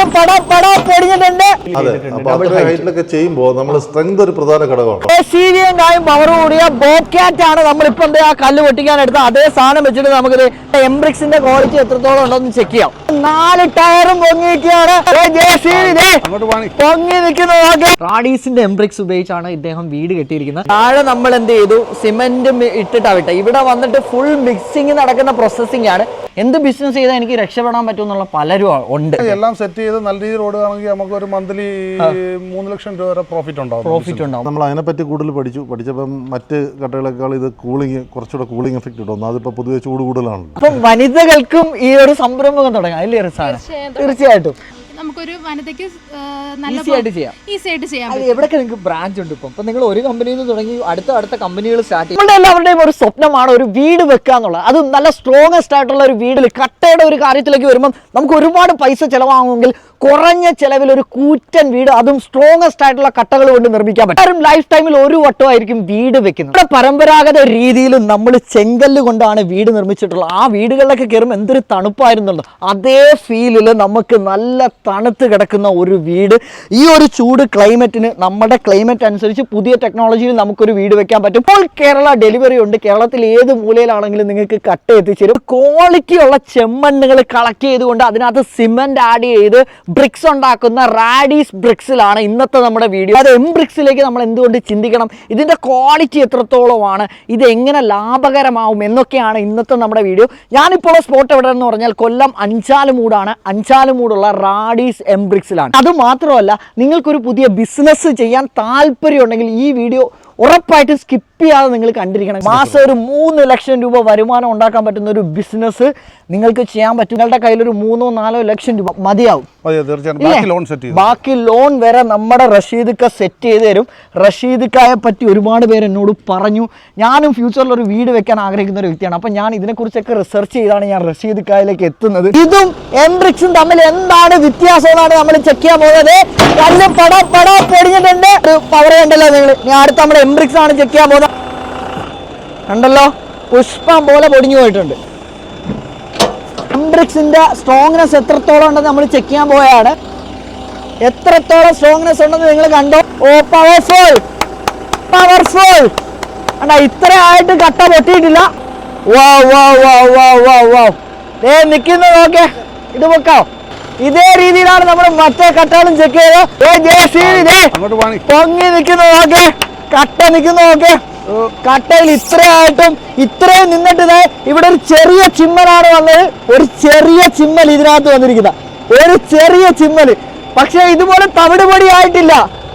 കല്ല് പട പട ഹൈറ്റിലൊക്കെ ചെയ്യുമ്പോൾ നമ്മൾ സ്ട്രെങ്ത് ഒരു പ്രധാന ഘടകമാണ്. സീരിയൻ കായും പവർ കൂടിയ ബോക്കാറ്റ് ആണ് നമ്മളിപ്പോ എന്താ ആ കല്ല് പൊട്ടിക്കാൻ എടുത്ത അതേ സാധനം വെച്ചിട്ട് നമുക്ക് എംബ്രിക്സിന്റെ ക്വാളിറ്റി എത്രത്തോളം ഉണ്ടെന്ന് ചെക്ക് ചെയ്യാം. നാല് ടയറും പൊങ്ങിയിട്ടാണ് പൊങ്ങി നിൽക്കുന്നത്. റാഡീസിന്റെ എംബ്രിക്സ് ഉപയോഗിച്ചാണ് ഇദ്ദേഹം വീട് കെട്ടിയിരിക്കുന്നത്. താഴെ നമ്മൾ എന്ത് ചെയ്തു? സിമെന്റ് ഇട്ടിട്ടാ വിട്ടെ ഇവിടെ വന്നിട്ട് ഫുൾ മിക്സിംഗ് നടക്കുന്ന പ്രോസസ്സിംഗ് ആണ്. എന്ത് ബിസിനസ് ചെയ്താൽ എനിക്ക് രക്ഷപ്പെടാൻ പറ്റും എന്നുള്ള പലരും ഉണ്ട്. എല്ലാം സെറ്റ് ചെയ്ത് നല്ല രീതിയിൽ ഓടുകയാണെങ്കിൽ നമുക്ക് ഒരു മന്ത്ലി മൂന്ന് ലക്ഷം രൂപ വരെ പ്രോഫിറ്റ് ഉണ്ടാവും പ്രോഫിറ്റ് ഉണ്ടാവും. നമ്മൾ അതിനെപ്പറ്റി കൂടുതൽ പഠിച്ചു. പഠിച്ചപ്പം മറ്റ് കട്ടകളെക്കാൾ ഇത് കൂളിംഗ് കുറച്ചുകൂടെ കൂളിംഗ് എഫക്റ്റ് കിട്ടും അതിപ്പോ പൊതുവെ ചൂട് കൂടുതലാണ്. അപ്പം വനിതകൾക്കും ഈ ഒരു സംരംഭം തുടങ്ങാം അല്ലേ തീർച്ചയായിട്ടും. നമുക്കൊരു വനിതയ്ക്ക് നല്ല ഈസി ആയിട്ട് ചെയ്യാം. ഈസി ആയിട്ട് ചെയ്യാം അത് പറ്റും. എവിടെയൊക്കെ നിങ്ങൾക്ക് ബ്രാഞ്ച് ഉണ്ട് ഇപ്പം? ഇപ്പം നിങ്ങൾ ഒരു കമ്പനിയിൽ നിന്ന് തുടങ്ങി അടുത്ത അടുത്ത കമ്പനികൾ സ്റ്റാർട്ട് ചെയ്യും. എല്ലാവരുടെയും ഒരു സ്വപ്നമാണ് ഒരു വീട് വെക്കുക എന്നുള്ളത്. അത് നല്ല സ്ട്രോങ്ങസ്റ്റ് ആയിട്ടുള്ള ഒരു വീടിൽ കട്ടയുടെ ഒരു കാര്യത്തിലേക്ക് വരുമ്പോൾ നമുക്ക് ഒരുപാട് പൈസ ചിലവാകുമെങ്കിൽ കുറഞ്ഞ ചെലവിൽ ഒരു കൂറ്റൻ വീട് അതും സ്ട്രോങ്ങസ്റ്റ് ആയിട്ടുള്ള കട്ടകൾ കൊണ്ട് നിർമ്മിക്കാൻ പറ്റും. ലൈഫ് ടൈമിൽ ഒരു വട്ടമായിരിക്കും വീട് വെക്കുന്നത്. നമ്മുടെ പരമ്പരാഗത രീതിയിൽ നമ്മൾ ചെങ്കല്ല് കൊണ്ടാണ് വീട് നിർമ്മിച്ചിട്ടുള്ളത്. ആ വീടുകളിലൊക്കെ കയറുമ്പോൾ എന്തൊരു തണുപ്പായിരുന്നുള്ളൂ അതേ ഫീലിൽ നമുക്ക് നല്ല തണുത്ത് കിടക്കുന്ന ഒരു വീട്. ഈ ഒരു ചൂട് ക്ലൈമറ്റിന് നമ്മുടെ ക്ലൈമറ്റ് അനുസരിച്ച് പുതിയ ടെക്നോളജിയിൽ നമുക്കൊരു വീട് വെക്കാൻ പറ്റും. ഇപ്പോൾ കേരള ഡെലിവറി ഉണ്ട്. കേരളത്തിൽ ഏത് മൂലയിലാണെങ്കിലും നിങ്ങൾക്ക് കട്ട് എത്തിച്ചേരും ക്വാളിറ്റിയുള്ള ചെമ്മണ്ണുകൾ കളക്ട് ചെയ്തുകൊണ്ട് അതിനകത്ത് സിമെന്റ് ആഡ് ചെയ്ത് ബ്രിക്സ് ഉണ്ടാക്കുന്ന റാഡീസ് ബ്രിക്സിലാണ് ഇന്നത്തെ നമ്മുടെ വീഡിയോ അത് എം ബ്രിക്സിലേക്ക് നമ്മൾ എന്തുകൊണ്ട് ചിന്തിക്കണം? ഇതിന്റെ ക്വാളിറ്റി എത്രത്തോളമാണ്? ഇത് എങ്ങനെ ലാഭകരമാവും എന്നൊക്കെയാണ് ഇന്നത്തെ നമ്മുടെ വീഡിയോ ഞാനിപ്പോൾ സ്പോട്ട് എവിടെ എന്ന് പറഞ്ഞാൽ കൊല്ലം അഞ്ചാലുമൂടാണ്. അഞ്ചാലുമൂടുള്ള റാഡീസ് എം ബ്രിക്സിലാണ് അത് മാത്രമല്ല നിങ്ങൾക്കൊരു പുതിയ ബിസിനസ് ചെയ്യാൻ താല്പര്യമുണ്ടെങ്കിൽ ഈ വീഡിയോ ഉറപ്പായിട്ടും സ്കിപ്പ് ചെയ്യാതെ നിങ്ങൾ കണ്ടിരിക്കണം. മാസം ഒരു മൂന്ന് ലക്ഷം രൂപ വരുമാനം ഉണ്ടാക്കാൻ പറ്റുന്ന ഒരു ബിസിനസ് നിങ്ങൾക്ക് ചെയ്യാൻ പറ്റും. നിങ്ങളുടെ കയ്യിൽ ഒരു മൂന്നോ നാലോ ലക്ഷം രൂപ മതിയാവും. ബാക്കി ലോൺ വരെ നമ്മുടെ റഷീദ്ക്ക സെറ്റ് ചെയ്ത് തരും. റഷീദ്ക്കായെ പറ്റി ഒരുപാട് പേര് എന്നോട് പറഞ്ഞു. ഞാനും ഫ്യൂച്ചറിൽ ഒരു വീട് വെക്കാൻ ആഗ്രഹിക്കുന്ന ഒരു വ്യക്തിയാണ്. അപ്പൊ ഞാൻ ഇതിനെക്കുറിച്ചൊക്കെ റിസർച്ച് ചെയ്താണ് ഞാൻ റഷീദ്ക്കായിലേക്ക് എത്തുന്നത്. ഇതും എംബ്രിക്സും തമ്മിൽ എന്താണ് വ്യത്യാസം എന്നാണ് നമ്മൾ ചെക്ക് ചെയ്യാൻ പോകുന്നത്. കല്ല് പട പട പൊടിഞ്ഞിട്ടുണ്ട്. പവർ കണ്ടല്ലോ നിങ്ങൾ. ഞാൻ അടുത്ത നമ്മുടെ എംബ്രിക്സ് ആണ് ചെക്ക് ചെയ്യാൻ പോകുന്നത്. കണ്ടല്ലോ? പുഷ്പം പോലെ പൊടിഞ്ഞു പോയിട്ടുണ്ട്. എംബ്രിക്സിന്റെ സ്ട്രോങ്നെസ് എത്രത്തോളം ഉണ്ടെന്ന് നമ്മൾ ചെക്ക് ചെയ്യാൻ പോയാണ് എത്രത്തോളം സ്ട്രോങ്നെസ് ഉണ്ടെന്ന് നിങ്ങൾ കണ്ടോ? ഓ പവർഫുൾ പവർഫുൾ അണ്ട ഇത്ര ആയിട്ട് കട്ട പൊട്ടിയിട്ടില്ല. വാ വാ വാ വാ വാ വാ ദേ നിൽക്കുന്നത് നോക്കേ. ഇത് വെക്കാോ ഇതേ രീതിയിലാണ് നമ്മൾ മറ്റേ കട്ടകളും ചെക്ക് ചെയ്തത്. ഏ പൊങ്ങി നിൽക്കുന്നത് നോക്കേ. കട്ട നിൽക്കുന്നു നോക്കേ കട്ടയിൽ ഇത്രയായിട്ടും ഇത്രയും നിന്നിട്ട് ഇതായി ഇവിടെ ഒരു ചെറിയ ചിമ്മലാണ് വന്നത്. ഒരു ചെറിയ ചിമ്മൽ ഇതിനകത്ത് വന്നിരിക്കുന്ന. ഒരു ചെറിയ ചിമ്മൽ. പക്ഷെ ഇതുപോലെ തവിട്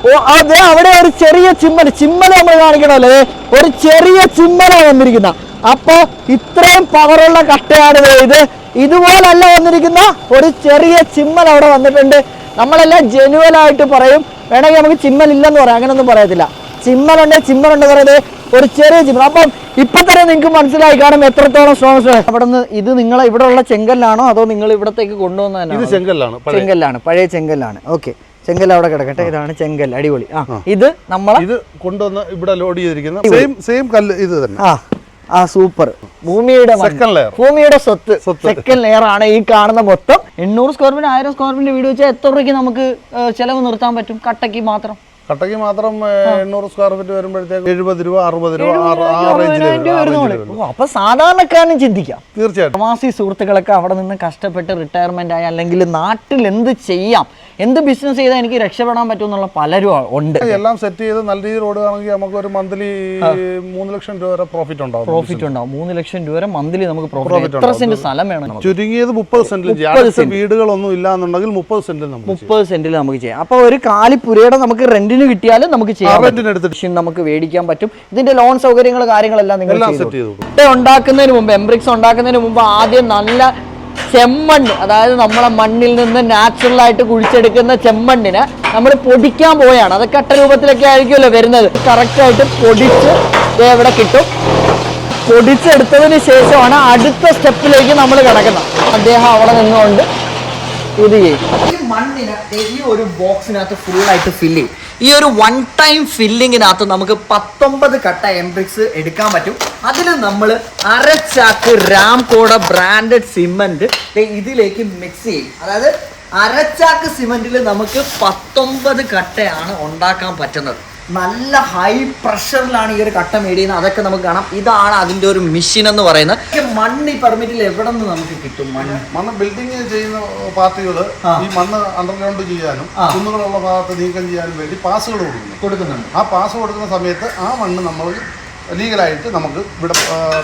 ഓ അതെ അവിടെ ഒരു ചെറിയ ചിമ്മൽ. ചിമ്മൽ നമ്മൾ കാണിക്കണല്ലേ ഒരു ചെറിയ ചിമ്മലാണ് വന്നിരിക്കുന്ന. അപ്പോ ഇത്രയും പവറുള്ള കട്ടയാണ് ഇത്. ഇതുപോലല്ല വന്നിരിക്കുന്ന. ഒരു ചെറിയ ചിമ്മൽ അവിടെ വന്നിട്ടുണ്ട്. നമ്മളെല്ലാം ജെനുവൽ ആയിട്ട് പറയും. വേണമെങ്കിൽ നമുക്ക് ചിമ്മൽ ഇല്ലെന്ന് പറയാം. അങ്ങനെയൊന്നും പറയത്തില്ല. ചിമ്മലുണ്ട് ചിമ്മലുണ്ട് പറയുന്നത് ഒരു ചെറിയ ചിമ്മൽ. അപ്പം ഇപ്പൊ തന്നെ നിങ്ങൾക്ക് മനസ്സിലായി കാണും എത്രത്തോളം സ്ട്രോങ് അവിടെ നിന്ന് ഇത് നിങ്ങൾ ഇവിടെ ഉള്ള ചെങ്കല്ലാണോ അതോ നിങ്ങൾ ഇവിടത്തേക്ക് ഇത് ചെങ്കല്ലാണ് ചെങ്കല്ലാണ് പഴയ ചെങ്കല്ലാണ്. ഓക്കെ. ചെങ്കൽ അവിടെ കിടക്കട്ടെ. ഇതാണ് ചെങ്കൽ അടിപൊളി. ആ ഇത് നമ്മൾ ഇത് കൊണ്ടുവന്ന് ഇവിടെ ലോഡ് ചെയ്തിരിക്കുന്ന സെയിം സെയിം കല്ല് ഇത് തന്നെ. ആ ആ സൂപ്പർ ഭൂമിയുടെ. ലെയർ ഭൂമിയുടെ സ്വത്ത്. സെക്കൻഡ് ലെയർ ആണ് ഈ കാണുന്ന മൊത്തം. എണ്ണൂറ് സ്ക്വയർ ഫീറ്റ് ആയിരം സ്ക്വയർ ഫീറ്റ് വീട് വെച്ചാൽ എത്ര രൂപയ്ക്ക് നമുക്ക് ചെലവ് നിർത്താൻ പറ്റും? കട്ടയ്ക്ക് മാത്രം. കട്ടയ്ക്ക് മാത്രം എണ്ണൂറ് സ്ക്വയർ ഫീറ്റ് വരുമ്പോഴത്തേക്ക് എഴുപത് രൂപ അറുപത് രൂപ അപ്പൊ സാധാരണക്കാരനും ചിന്തിക്കാം. തീർച്ചയായിട്ടും. പ്രവാസി സുഹൃത്തുക്കളൊക്കെ അവിടെ നിന്ന് കഷ്ടപ്പെട്ട് റിട്ടയർമെന്റ് ആയി അല്ലെങ്കിൽ നാട്ടിൽ എന്ത് ചെയ്യാം? എന്ത് ബിസിനസ് ചെയ്താൽ എനിക്ക് രക്ഷപ്പെടാൻ പറ്റും എന്നുള്ള പലരും ഉണ്ട്. എല്ലാം സെറ്റ് ചെയ്ത് നല്ല രീതിയിൽ ഓടുകയാണെങ്കിൽ നമുക്ക് ഒരു മന്ത്ലി മൂന്ന് ലക്ഷം രൂപ വരെ പ്രോഫിറ്റ് ഉണ്ടാവും. പ്രോഫിറ്റ് ഉണ്ടാവും. മൂന്ന് ലക്ഷം രൂപ വരെ മന്ത്ലി നമുക്ക് പ്രോഫിറ്റ് എത്ര സെന്റ് സ്ഥലം വേണം ചുരുങ്ങിയത് മുപ്പത് സെന്റിൽ വീടുകളൊന്നും ഇല്ല എന്നുണ്ടെങ്കിൽ മുപ്പത് സെന്റിൽ മുപ്പത് സെന്റിൽ നമുക്ക് ചെയ്യാം. അപ്പൊ ഒരു കാലിപ്പുരയുടെ നമുക്ക് റെന്റിന് കിട്ടിയാലും നമുക്ക് ചെയ്യാം നമുക്ക് മേടിക്കാൻ പറ്റും. ഇതിന്റെ ലോൺ സൗകര്യങ്ങൾ കാര്യങ്ങളെല്ലാം നിങ്ങൾ ഉണ്ടാക്കുന്നതിന് മുമ്പ് എംബ്രിക്സ് ഉണ്ടാക്കുന്നതിന് മുമ്പ് ആദ്യം നല്ല ചെമ്മണ്ണ്. അതായത് നമ്മളെ മണ്ണിൽ നിന്ന് നാച്ചുറൽ ആയിട്ട് കുഴിച്ചെടുക്കുന്ന ചെമ്മണ്ണിനെ നമ്മൾ പൊടിക്കാൻ പോയാണ് അത് കട്ട രൂപത്തിലൊക്കെ ആയിരിക്കുമല്ലോ വരുന്നത്. കറക്റ്റായിട്ട് പൊടിച്ച് ഇവിടെ കിട്ടും. പൊടിച്ചെടുത്തതിന് ശേഷമാണ് അടുത്ത സ്റ്റെപ്പിലേക്ക് നമ്മൾ കിടക്കുന്നത്. അദ്ദേഹം അവിടെ നിന്നുകൊണ്ട് ഇത് ചെയ്യും. മണ്ണിന് ഈ ഒരു ബോക്സിനകത്ത് ഫുൾ ആയിട്ട് ഫില്ല് ചെയ്യും. ഈ ഒരു വൺ ടൈം ഫില്ലിങ്ങിനകത്ത് നമുക്ക് പത്തൊമ്പത് കട്ട എംബ്രിക്സ് എടുക്കാൻ പറ്റും. അതിൽ നമ്മൾ അരച്ചാക്ക് രാംകോട ബ്രാൻഡഡ് സിമെന്റ് ഇതിലേക്ക് മിക്സ് ചെയ്യും. അതായത് അരച്ചാക്ക് സിമെന്റിൽ നമുക്ക് പത്തൊമ്പത് കട്ടയാണ് ഉണ്ടാക്കാൻ പറ്റുന്നത്. നല്ല ഹൈ പ്രഷറിലാണ് ഈ ഒരു കട്ട മേടിയുന്നത് അതൊക്കെ നമുക്ക് കാണാം. ഇതാണ് അതിന്റെ ഒരു മെഷീൻ എന്ന് പറയുന്നത്. മണ്ണ് ഈ പെർമിറ്റിൽ എവിടെ നിന്ന് നമുക്ക് കിട്ടും മണ്ണ്? മണ്ണ് ബിൽഡിംഗ് ചെയ്യുന്ന പാർട്ടികൾ ഈ മണ്ണ് അണ്ടർഗ്രൗണ്ട് ചെയ്യാനും കുന്നുകളുള്ള ഭാഗത്ത് നീക്കം ചെയ്യാനും വേണ്ടി പാസുകൾ കൊടുക്കുന്നു കൊടുക്കുന്നുണ്ട്. ആ പാസ് കൊടുക്കുന്ന സമയത്ത് ആ മണ്ണ് നമ്മൾ ലീഗലായിട്ട് നമുക്ക് ഇവിടെ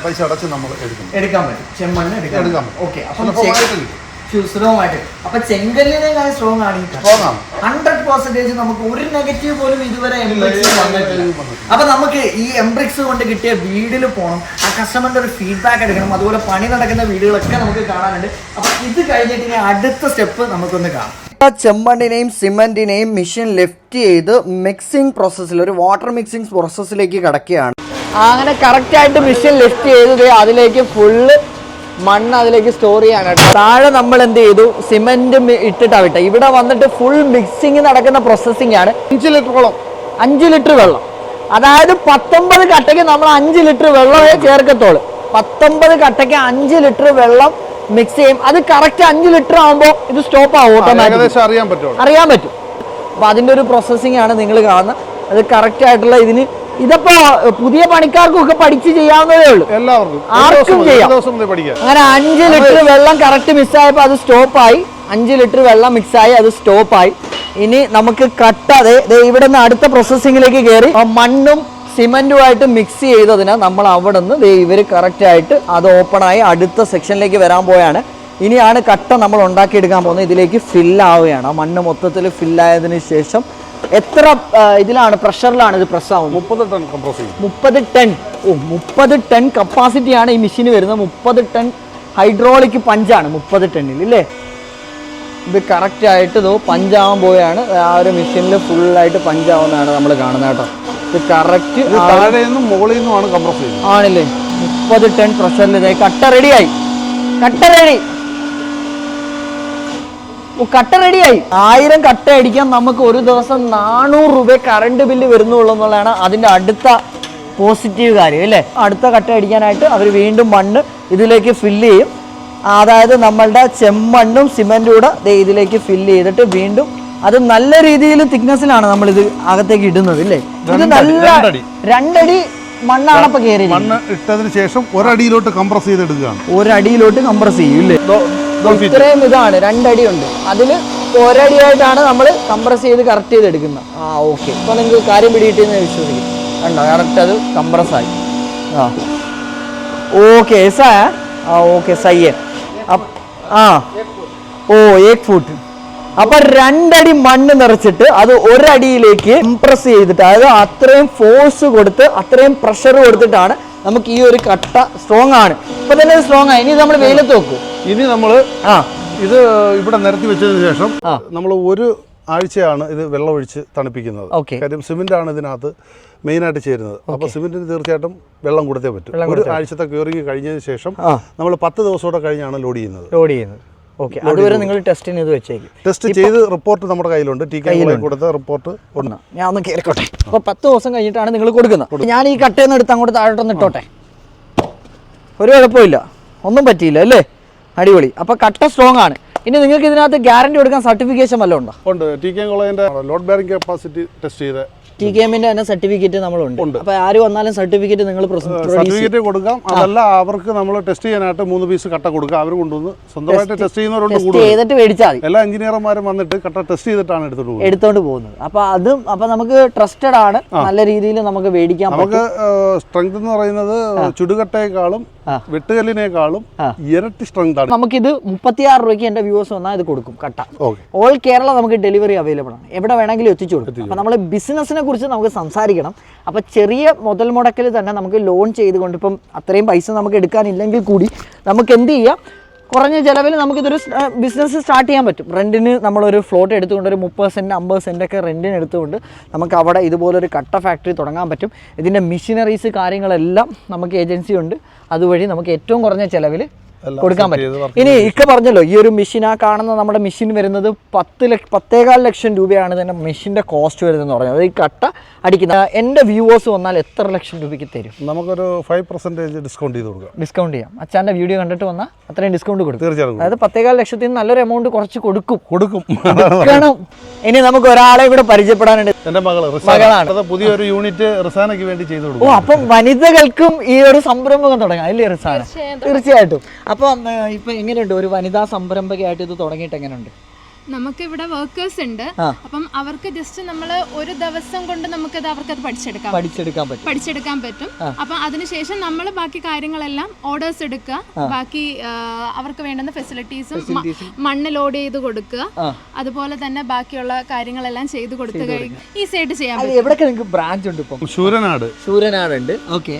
പൈസ അടച്ച് നമ്മൾ എടുക്കും. എടുക്കാൻ പറ്റും. ചെമ്മണ്ണ് എടുക്കാൻ എടുക്കാം. ഓക്കെ സുലഭമായിട്ട് കിട്ടും. ആയിട്ട് അപ്പൊ ചെങ്കല്ലിനേക്കാൾ സ്ട്രോങ് ആണ് ഈ. ഹൺഡ്രഡ് പെർസെന്റേജ് നമുക്ക് ഒരു നെഗറ്റീവ് പോലും ഇതുവരെ ഇല്ല, എംബ്രിക്സ് വന്നിട്ടില്ല. അപ്പൊ നമുക്ക് ഈ എംബ്രിക്സ് കൊണ്ട് കിട്ടിയ വീടിൽ പോകണം ആ കസ്റ്റമറിന്റെ ഒരു ഫീഡ്ബാക്ക് എടുക്കണം. അതുപോലെ പണി നടക്കുന്ന വീടുകളൊക്കെ നമുക്ക് കാണാനുണ്ട്. അപ്പൊ ഇത് കഴിഞ്ഞിട്ട് ഇനി അടുത്ത സ്റ്റെപ്പ് നമുക്കൊന്ന് കാണാം. ചെമ്മണ്ണിനെയും സിമെന്റിനെയും മെഷീൻ ലിഫ്റ്റ് ചെയ്ത് മിക്സിംഗ് പ്രോസസ്സിൽ ഒരു വാട്ടർ മിക്സിംഗ് പ്രോസസ്സിലേക്ക് കിടക്കുകയാണ്. അങ്ങനെ കറക്റ്റ് ആയിട്ട് മെഷീൻ ലെഫ്റ്റ് ചെയ്ത് ദേ അതിലേക്ക് ഫുള്ള് മണ്ണ് അതിലേക്ക് സ്റ്റോർ ചെയ്യാനായിട്ട് താഴെ നമ്മൾ എന്ത് ചെയ്തു? സിമെന്റ് ഇട്ടിട്ടാ വിട്ടെ ഇവിടെ വന്നിട്ട് ഫുൾ മിക്സിങ് നടക്കുന്ന പ്രോസസ്സിംഗ് ആണ്. അഞ്ച് ലിറ്ററോളം അഞ്ച് ലിറ്റർ വെള്ളം. അതായത് പത്തൊമ്പത് കട്ടയ്ക്ക് നമ്മൾ അഞ്ച് ലിറ്റർ വെള്ളമേ ചേർക്കത്തുള്ളൂ. പത്തൊമ്പത് കട്ടയ്ക്ക് അഞ്ച് ലിറ്റർ വെള്ളം മിക്സ് ചെയ്യും. അത് കറക്റ്റ് അഞ്ച് ലിറ്റർ ആകുമ്പോൾ ഇത് സ്റ്റോപ്പ് ആവും ഓട്ടോമാറ്റിക് അറിയാൻ പറ്റും അറിയാൻ പറ്റും. അപ്പൊ അതിന്റെ ഒരു പ്രോസസ്സിംഗ് ആണ് നിങ്ങൾ കാണുന്നത്. അത് കറക്റ്റ് ആയിട്ടുള്ള ഇതിന് ഇതപ്പോ പുതിയ പണിക്കാർക്കൊക്കെ പഠിച്ച് ചെയ്യാവുന്നതേ ഉള്ളൂ. എല്ലാവർക്കും. ആർക്കും ചെയ്യാം. അങ്ങനെ അഞ്ച് ലിറ്റർ വെള്ളം കറക്റ്റ് മിസ്സായപ്പോൾ അത് സ്റ്റോപ്പായി അഞ്ച് ലിറ്റർ വെള്ളം മിക്സായി അത് സ്റ്റോപ്പായി ഇനി നമുക്ക് കട്ടാതെ ഇവിടെ നിന്ന് അടുത്ത പ്രോസസ്സിങ്ങിലേക്ക് കയറി മണ്ണും സിമെന്റുമായിട്ട് മിക്സ് ചെയ്തതിന് നമ്മൾ അവിടെ നിന്ന് ദേ ഇവർ കറക്റ്റ് ആയിട്ട് അത് ഓപ്പൺ ആയി അടുത്ത സെക്ഷനിലേക്ക് വരാൻ പോയാണ്. ഇനിയാണ് കട്ട നമ്മൾ ഉണ്ടാക്കിയെടുക്കാൻ പോകുന്നത്. ഇതിലേക്ക് ഫില്ലാവുകയാണ് മണ്ണ് മൊത്തത്തിൽ ഫില്ലായതിനു ശേഷം എത്ര ഇതിലാണ് പ്രഷറിലാണ് ഇത് പ്രസ് ആവുന്നത്? മുപ്പത് ടൺ കംപ്രസ് മുപ്പത് ടൺ ഓ മുപ്പത് ടൺ കപ്പാസിറ്റിയാണ് ഈ മെഷീൻ വരുന്നത്. മുപ്പത് ടൺ ഹൈഡ്രോളിക് പഞ്ചാണ് മുപ്പത് ടണ്ണിൽ ഇല്ലേ? ഇത് കറക്റ്റ് ആയിട്ട് ഇതോ പഞ്ചാവാൻ പോയാണ് ആ ഒരു മെഷീനിൽ ഫുള്ളായിട്ട് പഞ്ചാവുന്നതാണ് നമ്മൾ കാണുന്നത് കേട്ടോ. ഇത് കറക്റ്റ് മുകളിൽ നിന്നുമാണ് കംപ്രസ് ആണല്ലേ? മുപ്പത് ടൺ പ്രഷറിൽ ഇതായി. കട്ട റെഡിയായി കട്ട റെഡി കട്ട റെഡിയായി. ആയിരം കട്ട അടിക്കാൻ നമുക്ക് ഒരു ദിവസം നാനൂറ് രൂപ കറണ്ട് ബില്ല് വരുന്നുള്ളൂ എന്നുള്ളതാണ് അതിന്റെ അടുത്ത പോസിറ്റീവ് കാര്യം അല്ലേ? അടുത്ത കട്ട അടിക്കാനായിട്ട് അവർ വീണ്ടും മണ്ണ് ഇതിലേക്ക് ഫില്ല് ചെയ്യും. അതായത് നമ്മളുടെ ചെമ്മണ്ണും സിമെന്റും കൂടെ ഇതിലേക്ക് ഫില്ല് ചെയ്തിട്ട് വീണ്ടും അത് നല്ല രീതിയിൽ തിക്നെസ്സിലാണ് നമ്മൾ ഇത് അകത്തേക്ക് ഇടുന്നത് അല്ലേ ഇത് നല്ല രണ്ടടി. മണ്ണാണ് അപ്പൊ കയറി മണ്ണ് ഇട്ടതിന് ശേഷം ഒരടിയിലോട്ട് കംപ്രസ് ചെയ്തെടുക്കുകയാണ്. ഒരടിയിലോട്ട് കംപ്രസ് ചെയ്യും ഇല്ലേ. ഇത്രയും ഇതാണ് രണ്ടടി ഉണ്ട് അതിൽ ഒരടിയായിട്ടാണ് നമ്മൾ കംപ്രസ് ചെയ്ത് കറക്റ്റ് ചെയ്ത് എടുക്കുന്നത്. ആ ഓക്കെ ഇപ്പോൾ നിങ്ങൾക്ക് കാര്യം പിടിയിട്ടെന്ന് വിശ്വസിക്കും കണ്ടോ കറക്റ്റ് അത് കംപ്രസ് ആയി. ആ. ഓക്കെ എസാ ആ? ഓക്കെ സയ്യ ആ. ഓ ഏക് ഫുട്ട് അപ്പൊ രണ്ടടി മണ്ണ് നിറച്ചിട്ട് അത് ഒരടിയിലേക്ക് ഇംപ്രസ് ചെയ്തിട്ട് അതായത് അത്രയും ഫോഴ്സ് കൊടുത്ത് അത്രയും പ്രഷർ കൊടുത്തിട്ടാണ് നമുക്ക് ഈ ഒരു കട്ട സ്ട്രോങ് ആണ്. ഇപ്പൊ തന്നെ സ്ട്രോങ് ആണ് ഇനി നമ്മൾ വെയിലത്ത് വെക്കും. ഇനി നമ്മൾ ആ. ഇത് ഇവിടെ നിരത്തി വെച്ചതിന് ശേഷം നമ്മൾ ഒരു ആഴ്ചയാണ് ഇത് വെള്ളമൊഴിച്ച് തണുപ്പിക്കുന്നത്. കാര്യം സിമെന്റ് ആണ് ഇതിനകത്ത് മെയിൻ ആയിട്ട് ചേരുന്നത് അപ്പോൾ സിമെന്റിന് തീർച്ചയായിട്ടും വെള്ളം കൊടുത്തേ പറ്റും. ഒരു ആഴ്ചത്തെ കയറി കഴിഞ്ഞതിന് ശേഷം നമ്മൾ പത്ത് ദിവസത്തോടെ കഴിഞ്ഞാണ് ലോഡ് ചെയ്യുന്നത്. ലോഡ് ചെയ്യുന്നത്. ഓക്കെ അതുവരെ നിങ്ങൾ ടെസ്റ്റിന് ഇത് വെച്ചേക്കും. ടെസ്റ്റ് ചെയ്ത് റിപ്പോർട്ട് നമ്മുടെ കയ്യിലുണ്ട്. ടി കൊടുത്ത റിപ്പോർട്ട് ഉണ്ട്. ഞാൻ ഒന്ന് കയറിക്കോട്ടെ അപ്പൊ പത്ത് ദിവസം കഴിഞ്ഞിട്ടാണ് നിങ്ങൾ കൊടുക്കുന്നത്. ഞാൻ ഈ കട്ടയിൽ നിന്ന് എടുത്ത് അങ്ങോട്ട് താഴോട്ടൊന്ന് ഇട്ടോട്ടെ. ഒരു കുഴപ്പമില്ല. ഒന്നും പറ്റിയില്ല അല്ലേ? അടിപൊളി. അപ്പൊ കട്ട സ്ട്രോങ് ആണ്. ഇനി നിങ്ങൾക്ക് ഇതിനകത്ത് ഗ്യാരണ്ടി കൊടുക്കാൻ സർട്ടിഫിക്കേഷൻ വല്ലതും ഉണ്ടോ? ഉണ്ട്. ടി കെ കോളേജിന്റെ ലോഡ് ബെയറിംഗ് കപ്പാസിറ്റി ടെസ്റ്റ് ചെയ്ത് ടി കെ എമ്മിന്റെ തന്നെ സർട്ടിഫിക്കറ്റ് നമ്മളുണ്ട്. അപ്പൊ ആര് വന്നാലും സർട്ടിഫിക്കറ്റ് നിങ്ങൾ സർട്ടിഫിക്കറ്റ് കൊടുക്കാം. അതല്ല അവർക്ക് നമ്മൾ ടെസ്റ്റ് ചെയ്യാനായിട്ട് മൂന്ന് പീസ് കട്ട കൊടുക്കാം അവർ കൊണ്ടുവന്ന് സ്വന്തമായിട്ട് ടെസ്റ്റ് ചെയ്യുന്നവരുണ്ട് ചെയ്തിട്ട് മേടിച്ചാൽ എല്ലാ എഞ്ചിനീയർമാരും വന്നിട്ട് കട്ട ടെസ്റ്റ് ചെയ്തിട്ടാണ് എടുത്തോണ്ട് എടുത്തോണ്ട് പോകുന്നത്. അപ്പൊ അതും അപ്പൊ നമുക്ക് ട്രസ്റ്റഡ് ആണ്. നല്ല രീതിയിൽ നമുക്ക് മേടിക്കാം നമുക്ക് സ്ട്രെങ്ത് എന്ന് പറയുന്നത് ചുടുകട്ടയെക്കാളും. വെട്ടുകല്ലിനേക്കാളും. ഇരട്ടി സ്ട്രെങ്ത് ആണ്. നമുക്കിത് മുപ്പത്തിയാറ് രൂപയ്ക്ക് എന്റെ വ്യൂവേഴ്സ് വന്നാൽ ഇത് കൊടുക്കും കട്ട. ഓക്കെ. ഓൾ കേരള നമുക്ക് ഡെലിവറി അവൈലബിൾ ആണ്. എവിടെ വേണമെങ്കിലും എത്തിച്ചു കൊടുക്കും. അപ്പോൾ നമ്മൾ ബിസിനസിനെ കുറിച്ച് നമുക്ക് സംസാരിക്കണം. അപ്പൊ ചെറിയ മുതൽ മുടക്കിൽ തന്നെ നമുക്ക് ലോൺ ചെയ്തുകൊണ്ട് ഇപ്പം അത്രയും പൈസ നമുക്ക് എടുക്കാനില്ലെങ്കിൽ കൂടി നമുക്ക് എന്ത് ചെയ്യാം? കുറഞ്ഞ ചിലവിൽ നമുക്കിതൊരു ബിസിനസ് സ്റ്റാർട്ട് ചെയ്യാൻ പറ്റും. റെന്റിന് നമ്മളൊരു ഫ്ലോട്ട് എടുത്തുകൊണ്ട് ഒരു മുപ്പത് സെന്റ് അമ്പത് സെന്റൊക്കെ റെന്റിന് എടുത്തുകൊണ്ട് നമുക്ക് അവിടെ ഇതുപോലൊരു കട്ട ഫാക്ടറി തുടങ്ങാൻ പറ്റും. ഇതിന്റെ മെഷീനറീസ് കാര്യങ്ങളെല്ലാം നമുക്ക് ഏജൻസി ഉണ്ട്. അതുവഴി നമുക്ക് ഏറ്റവും കുറഞ്ഞ ചിലവിൽ കൊടുക്കാൻ പറ്റും. ഇനി ഇക്ക പറഞ്ഞല്ലോ ഈ ഒരു മെഷീൻ ആ കാണുന്ന നമ്മുടെ മെഷീൻ വരുന്നത് പത്ത് ലക്ഷ പത്തേകാൽ ലക്ഷം രൂപയാണ് തന്നെ മെഷീന്റെ കോസ്റ്റ് വരുന്നതെന്ന് പറഞ്ഞത്. അത് ഈ കട്ട അടിക്കുന്ന എന്റെ വ്യൂവേഴ്സ് വന്നാൽ എത്ര ലക്ഷം രൂപയ്ക്ക് തരും? നമുക്കൊരു ഫൈവ് പെർസെന്റേജ് ഡിസ്കൗണ്ട് ചെയ്ത് കൊടുക്കാം. ഡിസ്കൗണ്ട് ചെയ്യാം. അച്ഛന്റെ വീഡിയോ കണ്ടിട്ട് വന്നാൽ അത്രയും ഡിസ്കൗണ്ട് കൊടുക്കും. തീർച്ചയായിട്ടും അതായത് പത്തേകാൽ ലക്ഷത്തിൽ നിന്ന് നല്ലൊരു എമൗണ്ട് കുറച്ച് കൊടുക്കും. കൊടുക്കും. ഇനി നമുക്ക് ഒരാളെ ഇവിടെ പരിചയപ്പെടാനുണ്ട്. എന്റെ മകൾ മകളാണ്. പുതിയൊരു യൂണിറ്റ് റിസാനയ്ക്ക് വേണ്ടി ചെയ്തു കൊടുക്കും. ഓ അപ്പം വനിതകൾക്കും ഈ ഒരു സംരംഭം തുടങ്ങാം. അല്ലേ റിസാന? തീർച്ചയായിട്ടും. അപ്പം ഇപ്പം ഇപ്പൊ എങ്ങനെയുണ്ട്? ഒരു വനിതാ സംരംഭകയായിട്ട് ഇത് തുടങ്ങിയിട്ട് എങ്ങനെയുണ്ട്? നമുക്ക് ഇവിടെ വർക്കേഴ്സ് ഉണ്ട് അപ്പം അവർക്ക് ജസ്റ്റ് നമ്മൾ ഒരു ദിവസം കൊണ്ട് നമുക്ക് അവർക്കത് പഠിച്ചെടുക്കാം. പഠിച്ചെടുക്കാൻ പറ്റും. പഠിച്ചെടുക്കാൻ പറ്റും. അപ്പൊ അതിനുശേഷം നമ്മൾ ബാക്കി കാര്യങ്ങളെല്ലാം ഓർഡേഴ്സ് എടുക്കുക. ബാക്കി അവർക്ക് വേണ്ടുന്ന ഫെസിലിറ്റീസും മണ്ണ് ലോഡ് ചെയ്ത് കൊടുക്കുക. അതുപോലെ തന്നെ ബാക്കിയുള്ള കാര്യങ്ങളെല്ലാം ചെയ്ത് കൊടുത്തു കഴിഞ്ഞാൽ ഈസി ആയിട്ട് ചെയ്യാൻ അത് പറ്റും. എവിടൊക്കെ നിങ്ങൾക്ക് ബ്രാഞ്ച് ഉണ്ട് ഇപ്പം? ശൂരനാട്. സൂര്യനാട് ഉണ്ട് ഓക്കെ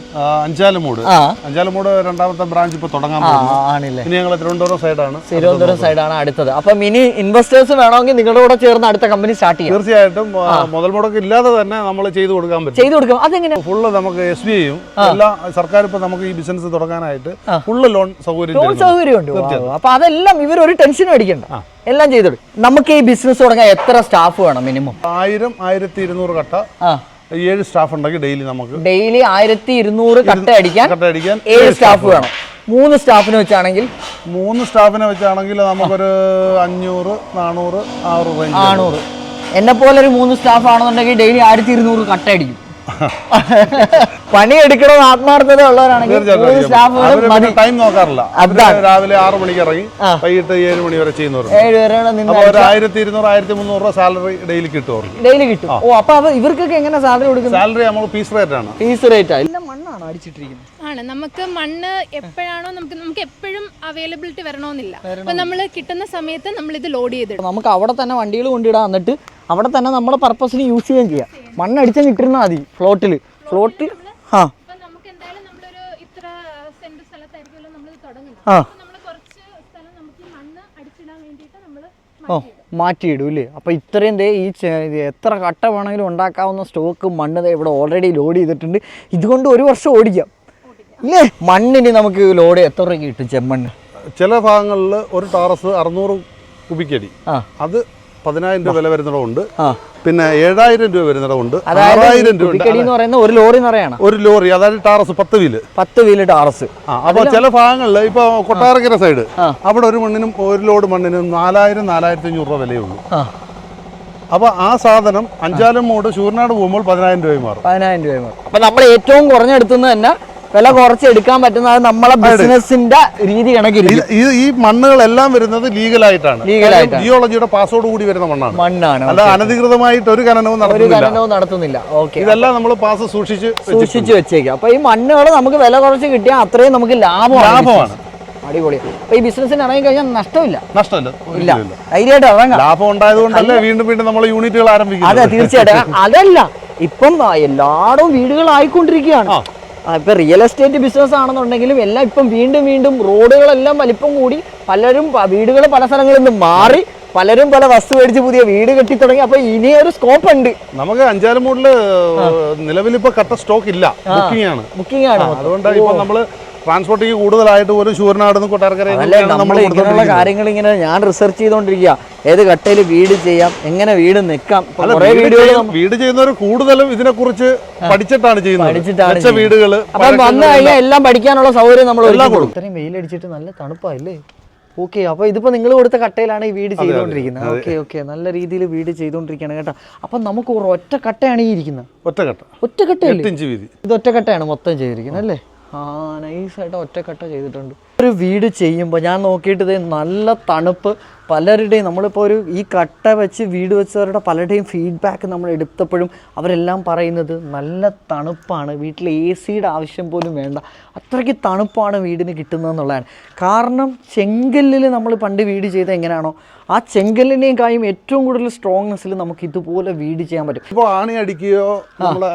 അഞ്ചാലുമൂട്. അഞ്ചാലുമൂട് രണ്ടാമത്തെ ബ്രാഞ്ച് ഇപ്പൊ തുടങ്ങാൻ ആണല്ലേ. ഇനി ഞങ്ങൾ തിരുവനന്തപുരം സൈഡാണ് തിരുവനന്തപുരം സൈഡാണ് അടുത്തത്. അപ്പം ഇനി ഇൻവെസ്റ്റേഴ്സ് വേണമെങ്കിൽ നിങ്ങളുടെ കൂടെ ചേർന്ന് അടുത്ത കമ്പനി സ്റ്റാർട്ട് ചെയ്യും. തീർച്ചയായിട്ടും മുതൽ മുടക്ക് ഇല്ലാതെ തന്നെ നമ്മൾ ചെയ്തു കൊടുക്കാൻ പറ്റും. ചെയ്തു കൊടുക്കാം. അതെങ്ങനെ? ഫുള്ള് നമുക്ക് എസ് ബി ഐയും എല്ലാ സർക്കാർ ഇപ്പൊ നമുക്ക് ഈ ബിസിനസ് തുടങ്ങാനായിട്ട് ഫുള്ള് ലോൺ സൗകര്യം ലോൺ സൗകര്യം തീർച്ചയായും. അപ്പൊ അതെല്ലാം ഇവർ ഒരു ടെൻഷനും അടിക്കണ്ട. എല്ലാം ചെയ്തു നമുക്ക് ഈ ബിസിനസ് തുടങ്ങാൻ എത്ര സ്റ്റാഫ് വേണം മിനിമം ആയിരം ആയിരത്തി ഇരുന്നൂറ് കട്ട ഏഴ് സ്റ്റാഫ് ഉണ്ടെങ്കിൽ ഡെയിലി നമുക്ക് ഡെയിലി ആയിരത്തി ഇരുന്നൂറ് കട്ട അടിക്കാൻ കട്ട അടിക്കാൻ ഏഴ് സ്റ്റാഫ് വേണം. മൂന്ന് സ്റ്റാഫിനെ വെച്ചാണെങ്കിൽ? മൂന്ന് സ്റ്റാഫിനെ വെച്ചാണെങ്കിൽ നമുക്കൊരു അഞ്ഞൂറ് നാനൂറ് ആറ് നാനൂറ് എന്നെ പോലെ ഒരു മൂന്ന് സ്റ്റാഫ് ആണെന്നുണ്ടെങ്കിൽ ഡെയിലി ആയിരത്തി ഇരുന്നൂറ് കട്ട അടിക്കും പണിയെടുക്കണം ആത്മാർത്ഥത ഉള്ളവരാണെങ്കിൽ ടൈം നോക്കാറില്ല. അതാണ്. രാവിലെ ആറ് മണിക്ക് ഇറങ്ങി. വൈകിട്ട് ഏഴ് മണി വരെ ചെയ്യുന്നവർ ആയിരത്തി ഇരുന്നൂറ് ആയിരത്തി മുന്നൂറ് രൂപ സാലറി ഡെയിലി കിട്ടും ഡെയിലി കിട്ടും. ഓ അപ്പൊ ഇവർക്കൊക്കെ എങ്ങനെ സാലറി കൊടുക്കുന്നത്? സാലറി നമ്മൾ പീസ് റേറ്റ് ആണ്. ഫീസ് റേറ്റ് എല്ലാം മണ്ണാണ് അടിച്ചിട്ടിരിക്കുന്നത്? ആണ്. നമുക്ക് മണ്ണ് എപ്പോഴാണോ നമുക്ക് നമുക്ക് എപ്പോഴും അവൈലബിലിറ്റി വരണമെന്നില്ല. അപ്പൊ നമ്മൾ കിട്ടുന്ന സമയത്ത് നമ്മൾ ഇത് ലോഡ് ചെയ്തിടും. നമുക്ക് അവിടെ തന്നെ വണ്ടികൾ കൊണ്ടിടാൻ എന്നിട്ട് അവിടെ തന്നെ നമ്മുടെ പർപ്പസിന് യൂസ് ചെയ്യുകയും ചെയ്യാം. മണ്ണ് അടിച്ചങ്ങ് ഇട്ടിരുന്നാൽ മതി ഫ്ലോട്ടിൽ ഫ്ലോട്ടിൽ ആ. അപ്പൊ നമുക്ക് എന്തായാലും നമ്മളൊരു ഇത്ര സെന്റ് സ്ഥലത്തായിരിക്കുമല്ലോ നമ്മൾ തുടങ്ങുന്നത്. ആ. നമ്മൾ കുറച്ച് സ്ഥലം നമുക്ക് മണ്ണ് അടിച്ചിടാൻ വേണ്ടിയിട്ട് നമ്മൾ ഓ മാറ്റിയിടും ഇല്ലേ? അപ്പോൾ ഇത്രയും ദേ ഈ എത്ര കട്ട വേണമെങ്കിലും ഉണ്ടാക്കാവുന്ന സ്റ്റോക്ക് മണ്ണ് ദേ ഇവിടെ ഓൾറെഡി ലോഡ് ചെയ്തിട്ടുണ്ട്. ഇതുകൊണ്ട് ഒരു വർഷം ഓടിക്കാം. ഇല്ലേ? മണ്ണിന് നമുക്ക് ലോഡ് എത്ര രൂപ കിട്ടും ചെമ്മണ്ണ്? ചില ഭാഗങ്ങളിൽ ഒരു ടാറസ് അറുന്നൂറ് കുബിക്കടി. ആ. അത് പതിനായിരം രൂപ വില വരുന്നിടമുണ്ട്. പിന്നെ ഏഴായിരം രൂപ വരുന്നിടമുണ്ട്. ആറായിരം രൂപ ഒരു ലോറി നിറയാണ്. ഒരു ലോറി അതായത് ടാറസ് പത്ത് വീൽ. പത്ത് വീൽ ടാറസ്. അപ്പൊ ചില ഭാഗങ്ങളിൽ ഇപ്പൊ കൊട്ടാരക്കര സൈഡ് അവിടെ ഒരു മണ്ണിനും ഒരു ലോഡ് മണ്ണിനും നാലായിരം നാലായിരത്തി അഞ്ഞൂറ് രൂപ വിലയുള്ളൂ. അപ്പൊ ആ സാധനം അഞ്ചാലും മൂട് ശൂർനാട് പോകുമ്പോൾ പതിനായിരം രൂപയും മാറും. പതിനായിരം രൂപ അപ്പൊ നമ്മൾ ഏറ്റവും കുറഞ്ഞെടുത്തുനിന്ന് തന്നെ വില കുറച്ച് എടുക്കാൻ പറ്റുന്നത് നമ്മളെ ബിസിനസിന്റെ രീതി കണക്കിരിക്കും ഈ മണ്ണുകളെല്ലാം വരുന്നത് ലീഗലായിട്ടാണ് ആയിട്ടാണ്. ജിയോളജിയുടെ പാസ്വേഡ് കൂടി വരുന്ന മണ്ണാണ്. മണ്ണാണ് അല്ല അനധികൃതമായിട്ട് ഒരു ഖനനവും ഒരു ഖനനവും നടത്തുന്നില്ല. ഓക്കെ ഇതെല്ലാം നമ്മൾ പാസ് സൂക്ഷിച്ച് സൂക്ഷിച്ച് വെച്ചേക്കാം. അപ്പൊ ഈ മണ്ണുകൾ നമുക്ക് വില കുറച്ച് കിട്ടിയാൽ അത്രയും നമുക്ക് ലാഭമാണ് ലാഭമാണ്. അടിപൊളിയാണ് അപ്പൊ ഈ ബിസിനസ്സിന് ഇറങ്ങി കഴിഞ്ഞാൽ നഷ്ടമില്ല. നഷ്ടമില്ല. ഇല്ല. ധൈര്യമായിട്ട് ഇറങ്ങാം. ലാഭം ഉണ്ടായതുകൊണ്ടല്ലേ വീണ്ടും വീണ്ടും നമ്മൾ യൂണിറ്റുകൾ അതെ ആരംഭിക്കുന്നത് തീർച്ചയായിട്ടും. അതല്ല ഇപ്പം എല്ലാടും എല്ലായിടവും വീടുകളായിക്കൊണ്ടിരിക്കുകയാണ്. ആ. ഇപ്പൊ റിയൽ എസ്റ്റേറ്റ് ബിസിനസ് ആണെന്നുണ്ടെങ്കിലും എല്ലാം ഇപ്പം വീണ്ടും വീണ്ടും റോഡുകളെല്ലാം വലിപ്പം കൂടി. പലരും വീടുകൾ പല സ്ഥലങ്ങളിൽ നിന്ന് മാറി പലരും പല വസ്തു മേടിച്ച് പുതിയ വീട് കെട്ടി തുടങ്ങി. അപ്പൊ ഇനി ഒരു സ്കോപ്പ് ഉണ്ട്. നമുക്ക് അഞ്ചാലുമൂടിൽ നിലവിൽ ഇപ്പൊ കട്ട സ്റ്റോക്ക് ഇല്ല. ബുക്കിംഗ് ആണ്. ബുക്കിംഗ് ആണ് അതുകൊണ്ടാണ് ഇപ്പൊ നമ്മൾ ട്രാൻസ്പോർട്ടിങ് കൂടുതലായിട്ട് പോലും ശൂരനാട് നിന്ന് അല്ലേ നമ്മൾ ഇങ്ങനെയുള്ള കാര്യങ്ങൾ ഇങ്ങനെ ഞാൻ റിസർച്ച് ചെയ്തുകൊണ്ടിരിക്കുക ഏത് കട്ടയിൽ വീട് ചെയ്യാം എങ്ങനെ വീട് നിൽക്കാം കുറേ വീട് വീടുകൾ ചെയ്യ- ചെയ്യുന്നവർ കൂടുതലും ഇതിനെ കുറിച്ച് പഠിച്ചിട്ടാണ് ചെയ്യുന്നത്. വീടുകൾ വന്നു കഴിഞ്ഞാൽ എല്ലാം പഠിക്കാനുള്ള സൗകര്യം നമ്മൾ എല്ലാം ഒരുക്കി കൊടുക്കും. ഇത്രയും വെയിലടിച്ചിട്ട് നല്ല തണുപ്പായില്ലേ? ഓക്കെ അപ്പോൾ ഇതിപ്പോ നിങ്ങൾ കൊടുത്ത കട്ടയിലാണ് ഈ വീട് ചെയ്തുകൊണ്ടിരിക്കുന്നത് ഓക്കെ ഓക്കെ നല്ല രീതിയിൽ വീട് ചെയ്തുകൊണ്ടിരിക്കുകയാണ് കേട്ടോ. അപ്പം നമുക്ക് ഒരു ഒറ്റ കട്ടയാണ് ഈ ഇരിക്കുന്നത്. ഒറ്റ കട്ട ഒറ്റ ഇഞ്ച് ഇത് ഇത് കട്ടയാണ് മൊത്തം ചെയ്തിരിക്കുന്നത് അല്ലേ? ആ നൈസായിട്ട് ഒറ്റക്കെട്ട ചെയ്തിട്ടുണ്ട്. ഒരു വീട് ചെയ്യുമ്പോൾ ഞാൻ നോക്കിയിട്ട് ഇത് നല്ല തണുപ്പ് പലരുടെയും നമ്മളിപ്പോൾ ഒരു ഈ കട്ട വെച്ച് വീട് വെച്ചവരുടെ പലരുടെയും ഫീഡ്ബാക്ക് നമ്മൾ എടുത്തപ്പോഴും അവരെല്ലാം പറയുന്നത് നല്ല തണുപ്പാണ്. വീട്ടിൽ എ സിയുടെ ആവശ്യം പോലും വേണ്ട. അത്രയ്ക്ക് തണുപ്പാണ് വീടിന് കിട്ടുന്നതെന്നുള്ളതാണ് കാരണം ചെങ്കല്ലിൽ നമ്മൾ പണ്ട് വീട് ചെയ്ത് എങ്ങനെയാണോ ആ ചെങ്കല്ലിനെയും കായും ഏറ്റവും കൂടുതൽ സ്ട്രോങ്നെസ്സിൽ നമുക്ക് ഇതുപോലെ വീട് ചെയ്യാൻ പറ്റും. ഇപ്പോൾ ആണി അടിക്കുകയോ നമ്മളെ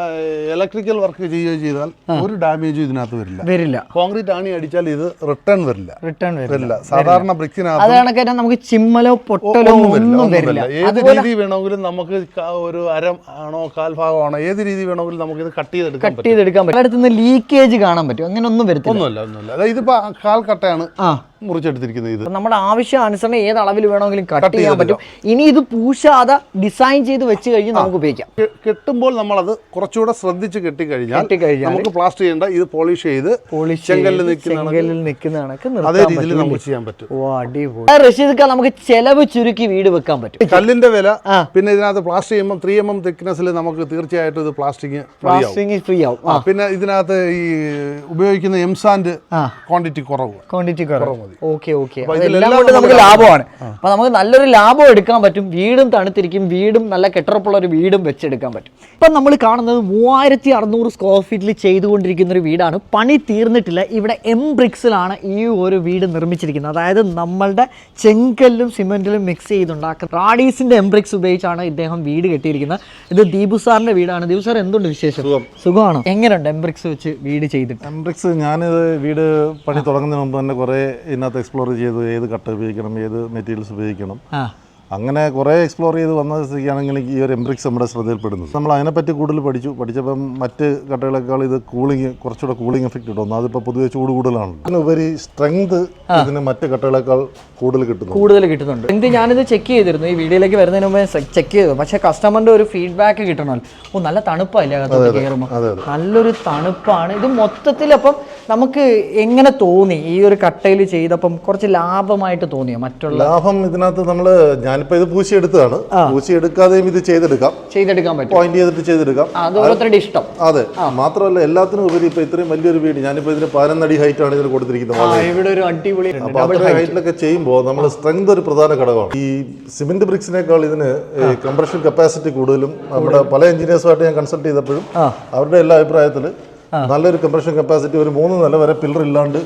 ഇലക്ട്രിക്കൽ വർക്ക് ചെയ്യുകയോ ചെയ്താൽ ഒരു ഡാമേജും ഇതിനകത്ത് വരില്ല. വരില്ല. കോൺക്രീറ്റ് ആണി അടിച്ചാൽ ഇത് റിട്ടേൺ വരില്ല. റിട്ടേൺ വരില്ല. സാധാരണ ബ്രിക്സിനകത്ത് അതാണ് കണക്ക് നമുക്ക് നമുക്ക് ചിമ്മലോ പൊട്ടലോ ഒന്നും വരില്ല. ഏത് രീതി വേണമെങ്കിലും നമുക്ക് ഒരു അരം ആണോ കാൽഭാഗം ആണോ ഏത് രീതി വേണമെങ്കിലും നമുക്ക് ഇത് കട്ട് ചെയ്തെടുക്കാൻ കട്ട് ചെയ്തെടുക്കാൻ പറ്റും. അടുത്തുനിന്ന് ലീക്കേജ് കാണാൻ പറ്റും. അങ്ങനെ ഒന്നും വരത്തില്ല. ഒന്നുമില്ല ഒന്നുമില്ല. അതായത് ഇതിപ്പോ കാൽ കട്ടയാണ്. ആ. മുറിച്ചെടുത്തിരിക്കുന്നത് ഇത്. നമ്മുടെ ആവശ്യം അനുസരണം ഏത് അളവിൽ വേണമെങ്കിലും കട്ട് ചെയ്യാൻ പറ്റും. ഇനി ഇത് പൂശാതെ ഡിസൈൻ ചെയ്ത് വെച്ച് കഴിഞ്ഞ് നമുക്ക് ഉപയോഗിക്കാം. കെട്ടുമ്പോൾ നമ്മൾ അത് കുറച്ചുകൂടെ ശ്രദ്ധിച്ച് കെട്ടിക്കഴിഞ്ഞാൽ നമുക്ക് പ്ലാസ്റ്റർ ചെയ്യേണ്ട ഇത് പോളിഷ് ചെയ്ത് പോളിഷ് ചെങ്കല്ലിൽ നിൽക്കുന്ന കണക്ക് അതേ രീതിയിൽ നമ്മൾ നമുക്ക് ചെയ്യാൻ പറ്റും. ഓ അടിപൊളി. റഷീദ് ഖാൻ നമുക്ക് ചെലവ് ചുരുക്കി വീട് വെക്കാൻ പറ്റും. കല്ലിന്റെ വില പിന്നെ ഇതിനകത്ത് പ്ലാസ്റ്റർ ചെയ്യുമ്പോൾ ത്രീ എം എം തിക്നെസ്സിൽ നമുക്ക് തീർച്ചയായിട്ടും ഇത് പ്ലാസ്റ്റിക് പ്ലാസ്റ്റിക് ഫ്രീ ആവും. പിന്നെ ഇതിനകത്ത് ഈ ഉപയോഗിക്കുന്ന എംസാൻഡ് സാൻഡ് ക്വാണ്ടിറ്റി കുറവ്. ക്വാണ്ടിറ്റി കുറവ്. Okay okay. എല്ലാം കൊണ്ട് നമുക്ക് ലാഭമാണ്. അപ്പൊ നമുക്ക് നല്ലൊരു ലാഭം എടുക്കാൻ പറ്റും. വീടും തണുത്തിരിക്കും. വീടും നല്ല കെട്ടുറപ്പുള്ള ഒരു വീടും വെച്ചെടുക്കാൻ പറ്റും. ഇപ്പം നമ്മൾ കാണുന്നത് മൂവായിരത്തി അറുന്നൂറ് സ്ക്വയർ ഫീറ്റിൽ ചെയ്തുകൊണ്ടിരിക്കുന്ന ഒരു വീടാണ്. പണി തീർന്നിട്ടില്ല. ഇവിടെ എം ബ്രിക്സിലാണ് ഈ ഒരു വീട് നിർമ്മിച്ചിരിക്കുന്നത്. അതായത് നമ്മളുടെ ചെങ്കല്ലും സിമെന്റിലും മിക്സ് ചെയ്തുണ്ടാക്കുന്ന റാഡീസിന്റെ എം ബ്രിക്സ് ഉപയോഗിച്ചാണ് ഇദ്ദേഹം വീട് കെട്ടിയിരിക്കുന്നത്. ഇത് ദീപു സാറിന്റെ വീടാണ്. ദീപു സാർ എന്തുണ്ട് വിശേഷം? സുഖമാണോ? എങ്ങനെയുണ്ട് എം ബ്രിക്സ് വെച്ച് വീട് ചെയ്തിട്ട്? എംബ്രിക്സ് ഞാനിത് വീട് പണി തുടങ്ങുന്നതിന് മുമ്പ് തന്നെ കുറേ ഇതിനകത്ത് എക്സ്പ്ലോർ ചെയ്ത് ഏത് കട്ട് ഉപയോഗിക്കണം ഏത് മെറ്റീരിയൽസ് ഉപയോഗിക്കണം. അങ്ങനെ കുറേ എക്സ്പ്ലോർ ചെയ്ത് വന്ന സ്ഥിതിക്കാണെങ്കിൽ ഈ ഒരു എംബ്രിക്സ് നമ്മുടെ ശ്രദ്ധയിൽപ്പെടുന്നത്. നമ്മൾ അതിനെപ്പറ്റി കൂടുതൽ പഠിച്ചു. പഠിച്ചപ്പം മറ്റ് കട്ടകളെക്കാൾ ഇത് കൂളിംഗ് കുറച്ചുകൂടെ കൂളിംഗ് എഫക്റ്റ് കിട്ടുന്നു അതിപ്പോൾ പൊതുവെ ചൂട് കൂടുതലാണ്. അതിനുപരി സ്ട്രെങ്ത് ഇതിന് മറ്റ് കട്ടകളെക്കാൾ കൂടുതൽ കിട്ടുന്നു. കൂടുതൽ കിട്ടുന്നുണ്ട്. എന്ത് ഞാനിത് ചെക്ക് ചെയ്തിരുന്നു. ഈ വീഡിയോയിലേക്ക് വരുന്നതിന് മുമ്പ് ചെക്ക് ചെയ്തു. പക്ഷേ കസ്റ്റമറിന്റെ ഒരു ഫീഡ്ബാക്ക് കിട്ടണം ഓ നല്ല തണുപ്പല്ലേ അകത്തോട്ട് കയറുമ്പോൾ. നല്ലൊരു തണുപ്പാണ്. ഇത് മൊത്തത്തിൽ അപ്പം നമുക്ക് എങ്ങനെ തോന്നി? ഈ ഒരു കട്ടയിൽ ചെയ്തപ്പം കുറച്ച് ലാഭമായിട്ട് തോന്നിയോ മറ്റുള്ള? ലാഭം ഇതിനകത്ത് നമ്മൾ ഞാനിപ്പോൾ ഇത് പൂശി എടുത്തതാണ് പൂശി എടുക്കാതെയും ഇത് ചെയ്തെടുക്കാം. ചെയ്തെടുക്കാൻ പറ്റും. പോയിന്റ് ചെയ്തിട്ട് ചെയ്തെടുക്കാം. ആ, അത് ഓരോരുത്തരുടെ ഇഷ്ടം. അതെ. മാത്രമല്ല എല്ലാത്തിനും ഉപരി ഇപ്പൊ ഇത്രയും വലിയൊരു വീട് ഞാനിപ്പോ ഇതിന് പതിനൊന്നടി ഹൈറ്റ് ആണ് ഇതിന് കൊടുത്തിരിക്കുന്നത്. ഇവിടെ ഒരു അടിപൊളി ഹൈറ്റിലൊക്കെ ചെയ്യുമ്പോൾ നമ്മുടെ സ്ട്രെങ്ത് ഒരു പ്രധാന ഘടകമാണ്. ഈ സിമെന്റ് ബ്രിക്സിനേക്കാൾ ഇതിന് കംപ്രഷൻ കപ്പാസിറ്റി കൂടുതലും നമ്മുടെ പല എഞ്ചിനീയേഴ്സുമായിട്ട് ഞാൻ കൺസൾട്ട് ചെയ്തപ്പോഴും അവരുടെ എല്ലാ അഭിപ്രായത്തിൽ നല്ലൊരു കംപ്രഷൻ കപ്പാസിറ്റി ഒരു മൂന്ന് നില വരെ പില്ലർ ഇല്ലാണ്ട്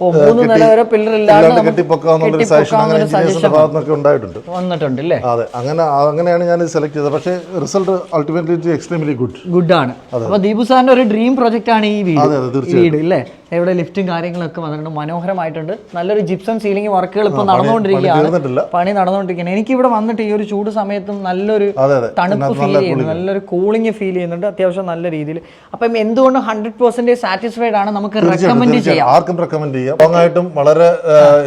മൂന്ന് നില വരെ പില്ലർ ഇല്ലാതെ ഇല്ലാണ്ട് കെട്ടിപ്പൊക്കാന്നുള്ളൊരു സജഷൻ അങ്ങനെ എഞ്ചിനീയേഴ്സിന്റെ ഉണ്ടായിട്ടുണ്ട്. വന്നിട്ടുണ്ട് അല്ലേ അതെ അങ്ങനെ അങ്ങനെയാണ് ഞാൻ സെലക്ട് ചെയ്തത്. പക്ഷേ result ultimately extremely good good ആണ്. അപ്പോൾ ദീപു സാറിന്റെ ഒരു ഡ്രീം പ്രോജക്റ്റ് ആണ് ഈ വീട് ഇല്ലേ? ഇവിടെ ലിഫ്റ്റും കാര്യങ്ങളൊക്കെ വന്നിട്ടുണ്ട്. മനോഹരമായിട്ടുണ്ട്. നല്ലൊരു ജിപ്സം സീലിംഗ് വർക്കുകൾ ഇപ്പൊ നടന്നുകൊണ്ടിരിക്കുകയാണ്. പണി നടന്നുകൊണ്ടിരിക്കുകയാണ്. എനിക്ക് ഇവിടെ വന്നിട്ട് ഈ ഒരു ചൂട് സമയത്തും നല്ലൊരു. തണുപ്പ് ഫീൽ ചെയ്യുന്നു. നല്ലൊരു കൂളിംഗ് ഫീൽ ചെയ്യുന്നുണ്ട്. അത്യാവശ്യം നല്ല രീതിയിൽ. അപ്പം എന്തുകൊണ്ട് ഹൺഡ്രഡ് പെർസെന്റേജ് സാറ്റിസ്ഫൈഡ് ആണ് നമുക്ക് റെക്കമെൻഡ് ചെയ്യാം. ആർക്കും റെക്കമെൻഡ് ചെയ്യാം. വളരെ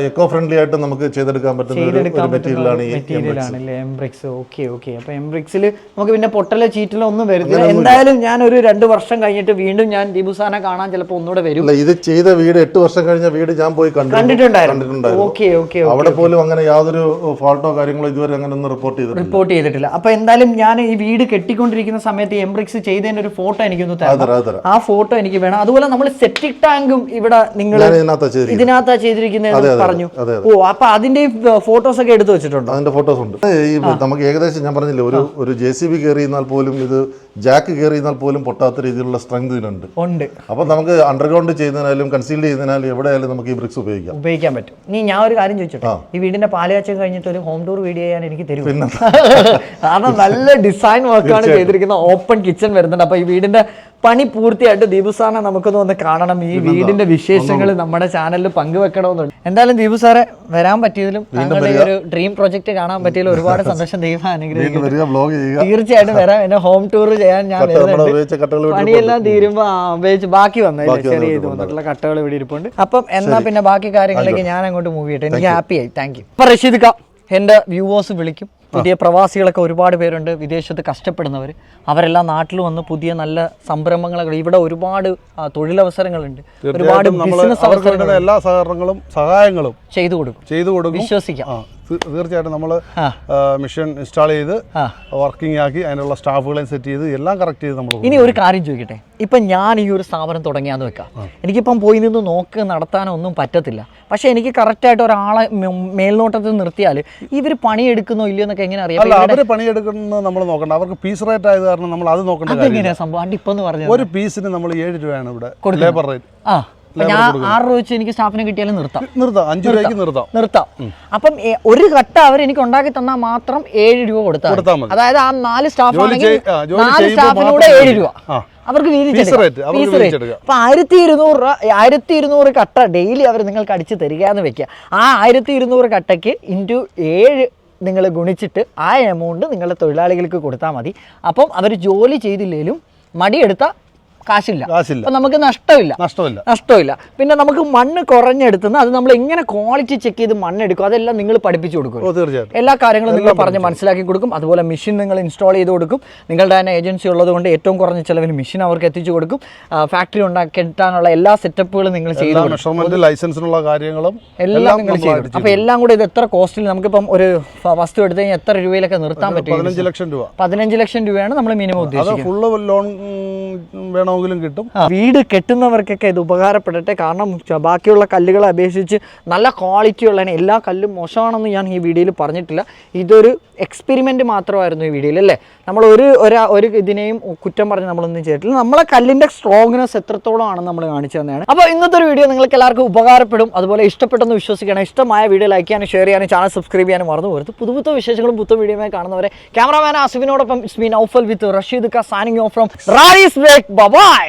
എക്കോ ഫ്രണ്ട്ലി ആയിട്ട് നമുക്ക് ചെയ്തെടുക്കാൻ പറ്റുന്ന മെറ്റീരിയലാണ് ഈ മെറ്റീരിയൽ ആണ് അല്ലേ എംബ്രിക്സ് ഓക്കെ ഓക്കെ അപ്പൊ എംബ്രിക്സിൽ നമുക്ക് പിന്നെ പൊട്ടലോ ചീറ്റലോ ഒന്നും വരുന്നില്ല എന്തായാലും ഞാൻ ഒരു രണ്ട് വർഷം കഴിഞ്ഞിട്ട് വീണ്ടും ഞാൻ ദീപുസാനെ കാണാൻ ചിലപ്പോൾ ഒന്നുകൂടെ വരും. അല്ല ഇത് ചെയ്ത വീട് എട്ട് വർഷം കഴിഞ്ഞ വീട് ഞാൻ പോയി കണ്ടു കണ്ടിട്ടുണ്ടായിരുന്നു. അവിടെ പോലും അങ്ങനെ യാതൊരു ഫോൾട്ടോ കാര്യങ്ങളോ ഇതുവരെ അങ്ങനെ ഒന്നും റിപ്പോർട്ട് ചെയ്തിട്ടില്ല. റിപ്പോർട്ട് ചെയ്തിട്ടില്ല. അപ്പൊ എന്തായാലും ഞാൻ ഈ വീട് കെട്ടിക്കൊണ്ടിരിക്കുന്ന സമയത്ത് എംബ്രിക്സ് ചെയ്തതിന്റെ ഒരു ഫോട്ടോ എനിക്ക് ഒന്ന് തരണം തരാം ആ ഫോട്ടോ എനിക്ക് വേണം. അതുപോലെ നമ്മൾ സെപ്റ്റിക് ടാങ്കും ഇവിടെ നിങ്ങൾ ഇതിനകത്താ ചെയ്തിരിക്കുന്നത്. പറഞ്ഞു. ഓ അപ്പൊ അതിന്റെ ഫോട്ടോസ് ഒക്കെ എടുത്തു വെച്ചിട്ടുണ്ട്? അതിന്റെ ഫോട്ടോസ് ഉണ്ട്. ഈ നമുക്ക് ഏകദേശം ഞാൻ പറഞ്ഞില്ലേ ഒരു ഒരു ജെ സി ബി കയറിയിരുന്നാൽ പോലും ഇത് ജാക്ക് കയറിയിരുന്നാൽ പോലും പൊട്ടാത്ത രീതിയിലുള്ള സ്ട്രെങ്ത് ഇതിനുണ്ട് ഉണ്ട്. അപ്പോൾ നമുക്ക് അണ്ടർഗ്രൗണ്ട് ചെയ്യുന്നതിനാലും കൺസീൽ ചെയ്യുന്നതിനാലും എവിടെയായാലും നമുക്ക് ഈ ബ്രിക്സ് ഉപയോഗിക്കാം. ഉപയോഗിക്കാൻ പറ്റും. നീ ഞാൻ ഒരു കാര്യം ചോദിച്ചോട്ടെ? ഈ വീടിന്റെ പാലയാച്ചം കഴിഞ്ഞിട്ട് ഒരു ഹോം ടൂർ വീഡിയോ ചെയ്യാൻ എനിക്ക് തരും കാരണം നല്ല ഡിസൈൻ വർക്കാണ് ചെയ്തിരിക്കുന്ന ഓപ്പൺ കിച്ചൺ വരുന്നുണ്ട്. അപ്പൊ ഈ വീടിന്റെ പണി പൂർത്തിയായിട്ട് ദീപുസാറിനെ നമുക്കൊന്ന് വന്ന് കാണണം. ഈ വീടിന്റെ വിശേഷങ്ങൾ നമ്മുടെ ചാനലിൽ പങ്കുവെക്കണമെന്നുണ്ട്. എന്തായാലും ദീപു സാറെ വരാൻ പറ്റിയതിലും താങ്കളുടെ ഈ ഒരു ഡ്രീം പ്രൊജക്ട് കാണാൻ പറ്റിയതിലും ഒരുപാട് സന്തോഷം ദൈവം അനുഗ്രഹിക്കും തീർച്ചയായിട്ടും വരാം. എന്നെ ഹോം ടൂർ ചെയ്യാൻ ഞാൻ പണിയെല്ലാം തീരുമ്പോ ഉപയോഗിച്ച് ബാക്കി വന്നില്ല ബാക്കി ചെറിയ വന്നിട്ട് ഇത് വന്നിട്ടുള്ള കട്ടകൾ ഇവിടെ ഇരിപ്പുണ്ട്. അപ്പം എന്നാ പിന്നെ ബാക്കി കാര്യങ്ങളിലേക്ക് ഞാൻ അങ്ങോട്ട് മൂവ് ചെയ്യട്ടെ. എനിക്ക് ഹാപ്പി ആയി. താങ്ക് യു അപ്പൊ റഷീദ് ഖാ എന്റെ വ്യൂവേഴ്സ് വിളിക്കും. പുതിയ പ്രവാസികളൊക്കെ ഒരുപാട് പേരുണ്ട് വിദേശത്ത് കഷ്ടപ്പെടുന്നവർ. അവരെല്ലാം നാട്ടിൽ വന്ന് പുതിയ നല്ല സംരംഭങ്ങളൊക്കെ ഇവിടെ ഒരുപാട് തൊഴിലവസരങ്ങളുണ്ട്. ഒരുപാട് ബിസിനസ് അവസരങ്ങൾ എല്ലാ സഹകരണങ്ങളും സഹായങ്ങളും ചെയ്തു കൊടുക്കും. ചെയ്തു കൊടുക്കും. വിശ്വസിക്കാം. തീർച്ചയായിട്ടും നമ്മൾ. മിഷൻ ഇൻസ്റ്റാൾ ചെയ്ത് വർക്കിംഗ് ആക്കി അതിനുള്ള സ്റ്റാഫുകളെയും സെറ്റ് ചെയ്ത് എല്ലാം കറക്റ്റ് ചെയ്ത് നമ്മൾ ഇനി ഒരു കാര്യം ചോദിക്കട്ടെ? ഇപ്പം ഞാൻ ഈ ഒരു സ്ഥാപനം തുടങ്ങിയാന്ന് വെക്കാം. എനിക്കിപ്പം പോയി നിന്ന് നോക്ക് നടത്താനൊന്നും പറ്റത്തില്ല. പക്ഷെ എനിക്ക് കറക്റ്റായിട്ട് ഒരാളെ മേൽനോട്ടത്തിൽ നിർത്തിയാൽ ഇവർ പണിയെടുക്കുന്നോ ഇല്ലയോ എന്നൊക്കെ എങ്ങനെ അറിയാം? അല്ല അവർ പണിയെടുക്കുന്നത് നമ്മൾ നോക്കണ്ട. അവർക്ക് പീസ് റേറ്റ് ആയത് കാരണം നമ്മൾ അത് നോക്കണ്ട സംഭവം? ഇപ്പം എന്ന് പറഞ്ഞാൽ ഒരു പീസിന് നമ്മൾ ഏഴ് രൂപയാണ് ഇവിടെ. ലേബർ റേറ്റ് ആ. ഞാൻ ആറ് രൂപ വെച്ച് എനിക്ക് സ്റ്റാഫിനെ കിട്ടിയാലും നിർത്താം. നിർത്താം. അഞ്ചു രൂപയ്ക്ക് നിർത്താം. നിർത്താം. അപ്പം ഒരു കട്ട അവർ എനിക്ക് ഉണ്ടാക്കി തന്നാൽ മാത്രം ഏഴ് രൂപ കൊടുത്താൽ. അതായത് ആ നാല് സ്റ്റാഫ് ആണെങ്കിൽ നാല് സ്റ്റാഫിനൂടെ ഏഴ് രൂപ. അവർക്ക് rate, വീതിച്ചെടുക്കാം അവർക്ക് Piece rate. വീതിച്ചെടുക്കാം. അപ്പൊ ആയിരത്തി ഇരുന്നൂറ് രൂപ ആയിരത്തി ഇരുന്നൂറ് കട്ട ഡെയിലി അവർ നിങ്ങൾക്ക് അടിച്ച് തരിക എന്ന് വെക്കുക. ആ ആയിരത്തി ഇരുന്നൂറ് കട്ടയ്ക്ക് ഇന്റു ഏഴ് നിങ്ങൾ ഗുണിച്ചിട്ട് ആ എമൗണ്ട് നിങ്ങളുടെ തൊഴിലാളികൾക്ക് കൊടുത്താൽ മതി. അപ്പം അവർ ജോലി ചെയ്തില്ലെങ്കിലും മടിയെടുത്ത കാശില്ല. കാശില്ല. അപ്പൊ നമുക്ക് നഷ്ടമില്ല. നഷ്ടമില്ല. നഷ്ടമില്ല. പിന്നെ നമുക്ക് മണ്ണ് കുറഞ്ഞെടുത്തുന്ന അത് നമ്മൾ എങ്ങനെ ക്വാളിറ്റി ചെക്ക് ചെയ്ത് മണ്ണ് എടുക്കും അതെല്ലാം നിങ്ങൾ പഠിപ്പിച്ചു കൊടുക്കും. തീർച്ചയായിട്ടും. എല്ലാ കാര്യങ്ങളും നിങ്ങൾ പറഞ്ഞ് മനസ്സിലാക്കി കൊടുക്കും. അതുപോലെ മെഷീൻ നിങ്ങൾ ഇൻസ്റ്റാൾ ചെയ്ത് കൊടുക്കും. നിങ്ങളുടെ തന്നെ ഏജൻസി ഉള്ളത് കൊണ്ട് ഏറ്റവും കുറഞ്ഞ ചിലവിന് മെഷീൻ അവർക്ക് എത്തിച്ചു കൊടുക്കും. ഫാക്ടറി ഉണ്ടാക്കിട്ടാനുള്ള എല്ലാ സെറ്റപ്പുകളും നിങ്ങൾ ചെയ്തു ലൈസൻസിനുള്ള കാര്യങ്ങളും എല്ലാം നിങ്ങൾ ചെയ്തു അപ്പോൾ അപ്പൊ എല്ലാം കൂടെ ഇത് എത്ര കോസ്റ്റിൽ നമുക്കിപ്പം ഒരു വസ്തു എടുത്തു കഴിഞ്ഞാൽ എത്ര രൂപയിലൊക്കെ നിർത്താൻ പറ്റും പതിനഞ്ച് ലക്ഷം രൂപ. പതിനഞ്ച് ലക്ഷം രൂപയാണ് നമ്മൾ മിനിമം ഉദ്ദേശിക്കുന്നത്. ഫുള്ള് ലോൺ വേണമെങ്കിലും കിട്ടും. വീട് കെട്ടുന്നവർക്കൊക്കെ ഇത് ഉപകാരപ്പെടട്ടെ. കാരണം ബാക്കിയുള്ള കല്ലുകളെ അപേക്ഷിച്ച് നല്ല ക്വാളിറ്റി ഉള്ള എല്ലാ കല്ലും മോശമാണെന്ന് ഞാൻ ഈ വീഡിയോയിൽ പറഞ്ഞിട്ടില്ല. ഇതൊരു എക്സ്പെരിമെന്റ് മാത്രമായിരുന്നു ഈ വീഡിയോയിൽ അല്ലേ? നമ്മൾ ഒരു ഒരാ ഒരു ഇതിനെയും കുറ്റം പറഞ്ഞ് നമ്മളൊന്നും ചെയ്തിട്ടില്ല. നമ്മളെ കല്ലിന്റെ സ്ട്രോങ്നെസ് എത്രത്തോളം ആണെന്ന് നമ്മൾ കാണിച്ചു തന്നെയാണ്. അപ്പോൾ ഇന്നത്തെ ഒരു വീഡിയോ നിങ്ങൾക്ക് എല്ലാവർക്കും ഉപകാരപ്പെടും. അതുപോലെ ഇഷ്ടപ്പെട്ടെന്ന് വിശ്വസിക്കണം ഇഷ്ടമായ വീഡിയോ ലൈക്ക് ചെയ്യാനും ഷെയർ ചെയ്യാനും ചാനൽ സബ്സ്ക്രൈബ് ചെയ്യാനും മറന്നു പോരുത് പുതു പുതു വിശേഷങ്ങളും പുതു വീഡിയോയുമായി കാണുന്നവരെ. ക്യാമറാമാൻ ആസിഫിനോടൊപ്പം ഇസ്മീൻ ഔഫൽ വിത്ത് റഷീദ് ക സാനിങ് ഓഫ് ഫ്രം റായിസ് ബൈ